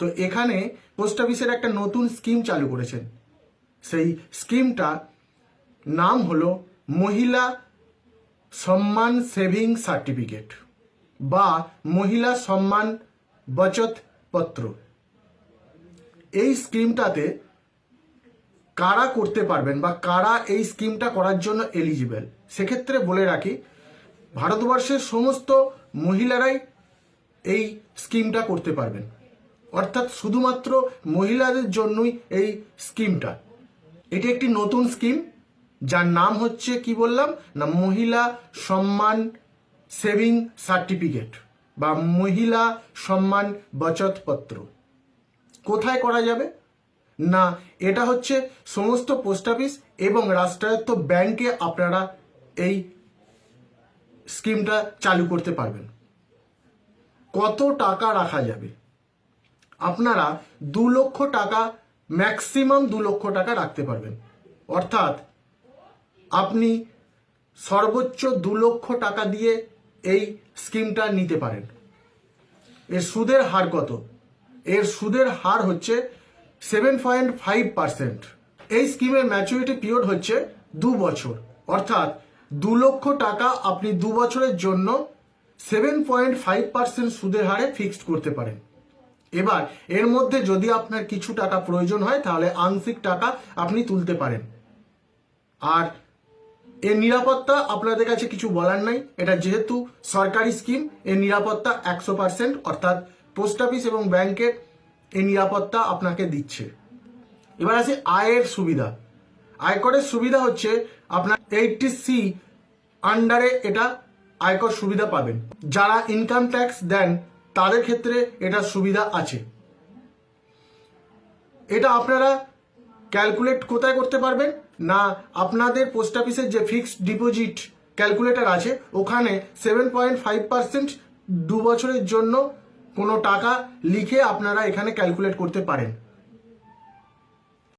তো এখানে পোস্ট অফিসের একটা নতুন স্কিম চালু করেছেন। সেই স্কিমটা নাম হলো মহিলা সম্মান সেভিং সার্টিফিকেট বা মহিলা সম্মান বচত পত্র। এই স্কিমটাতে কারা করতে পারবেন বা কারা এই স্কিমটা করার জন্য এলিজিবল সেক্ষেত্রে বলে রাখি, ভারতবর্ষের সমস্ত মহিলারাই এই স্কিমটা করতে পারবেন। অর্থাৎ শুধুমাত্র মহিলাদের জন্যই এই স্কিমটা। এটি একটি নতুন স্কিম, যার নাম হচ্ছে, কি বললাম? না, মহিলা সম্মান সেভিং সার্টিফিকেট বা মহিলা সম্মান বচত পত্র কোথায় করা যাবে? না, এটা হচ্ছে সমস্ত পোস্ট অফিস এবং রাষ্ট্রায়ত্ত ব্যাংকে আপনারা এই স্কিমটা চালু করতে পারবেন। কত টাকা রাখা যাবে? আপনারা দু লক্ষ টাকা ম্যাক্সিমাম দু লক্ষ টাকা রাখতে পারবেন। অর্থাৎ আপনি সর্বোচ্চ দু লক্ষ টাকা দিয়ে এই স্কিমটা নিতে পারেন। এর সুদের হার কত? এর সুদের হার হচ্ছে সেভেন পয়েন্ট ফাইভ পার্সেন্ট এই স্কিমের ম্যাচুরিটি পিরিয়ড হচ্ছে দু বছর। অর্থাৎ দু লক্ষ টাকা আপনি দু বছরের জন্য সেভেন পয়েন্ট ফাইভ পার্সেন্ট সুদের হারে ফিক্সড করতে পারেন। এবার, এর মধ্যে যদি আপনার কিছু টাকা প্রয়োজন হয়, তাহলে আংশিক টাকা আপনি তুলতে পারেন। আর এর নিরাপত্তা আপনাদের কাছে কিছু বলার নাই। এটা যেহেতু সরকারি স্কিম এর নিরাপত্তা একশো পার্সেন্ট অর্থাৎ পোস্ট অফিস এবং ব্যাংকের এই নিরাপত্তা আপনাকে দিচ্ছে। এবার আছে আয়ের সুবিধা। আয়করের সুবিধা হচ্ছে আপনার এইটটি সি আন্ডারে এটা আয়কর সুবিধা পাবেন। যারা ইনকাম ট্যাক্স দেন তাদের ক্ষেত্রে এটা সুবিধা আছে। এটা আপনারা ক্যালকুলেট কোথায় করতে পারবেন? না আপনাদের পোস্ট অফিসের যে ফিক্সড ডিপোজিট ক্যালকুলেটর আছে, ওখানে সেভেন পয়েন্ট ফাইভ পার্সেন্ট দু বছরের জন্য কোনো টাকা লিখে আপনারা এখানে ক্যালকুলেট করতে পারেন।